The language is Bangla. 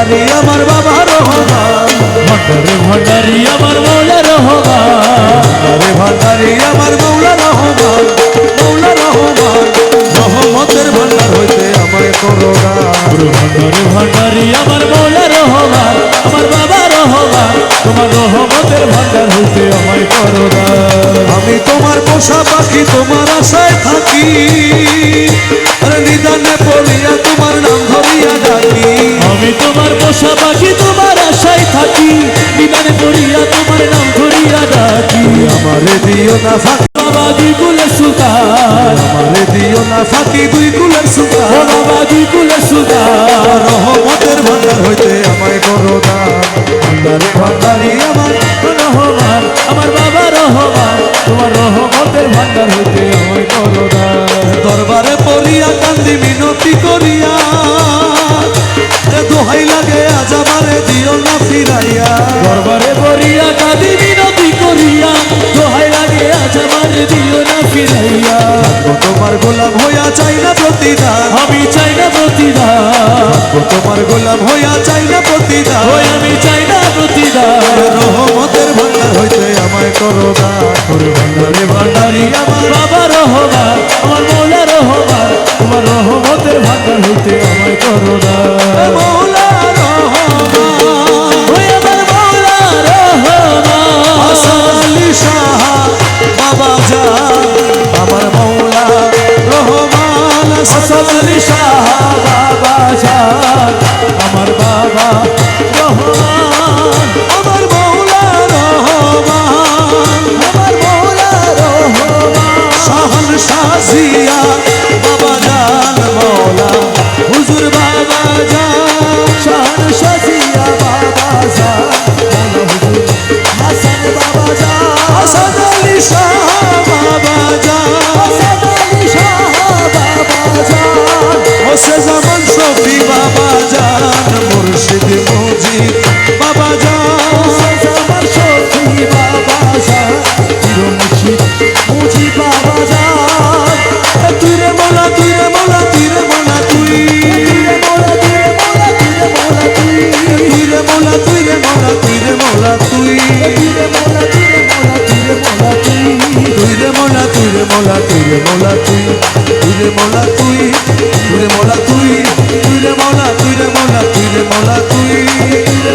ভান্ডারি আমার বাবা রহমান ভণ্ডারে ভণ্ডারি আমার মৌলা রহমান আরে ভান্ডারি আমার মৌলা রহমান মৌলা রহমান রহমতের ভান্ডার হইতে আমায় করো ভণ্ডারে ভণ্ডারি আমার মৌলা রহমান আমার বাবা রহমান তোমার রহমতের ভান্ডার হইতে আমায় করো আমি তোমার পোষা পাখি তোমার আশায় থাকি। আরে নিদানে পড়িয়া আমি তোমার পোষা পাখি তোমার আশায় থাকি। বিমানে পড়িয়া তোমার নাম ধরিয়া ডাকি। আমারে দিও না ফাঁকি। বাবা কুলে সুলতান আমারে দিও না ফাঁকি দুই কুলের ও সুতা বাবা কুলে সুলতান রহমতের ভান্ডার হইতে আমায় করো দান। ভান্ডারে ভান্ডারি আমার রহমান। আমার বাবা রহমান। তোমার রহমতের ভান্ডার হইতে আমায় করো দান। দরবারে পড়িয়া কান্দি মিনতি করিয়া আজ আমারে দিও না ফিরাইয়া। দরবারে বরিয়া কাঁদি মিনতি করিয়া, দোহাই লাগে আজ আমার দিও না ফিরাইয়া। তোমার গোলাম হইয়া চাই না প্রতিদান। আমি চাই না প্রতিদান। তোমার গোলাম হইয়া চাই না প্রতিদান। আমি চাই না আলী শাহ বাবা জান আমার বাবা রহমান আমার মৌলা হুজুর বাবা জান জামান শফি বাবা জান মুর্শিদ মুজিব বাবা রে মোলা মোলা তুই রে মোলা তুই তুই রে মোলা তুই তুই রে মোলা তুই তুই রে মোলা, তুই রে মোলা, তুই রে মোলা তুই।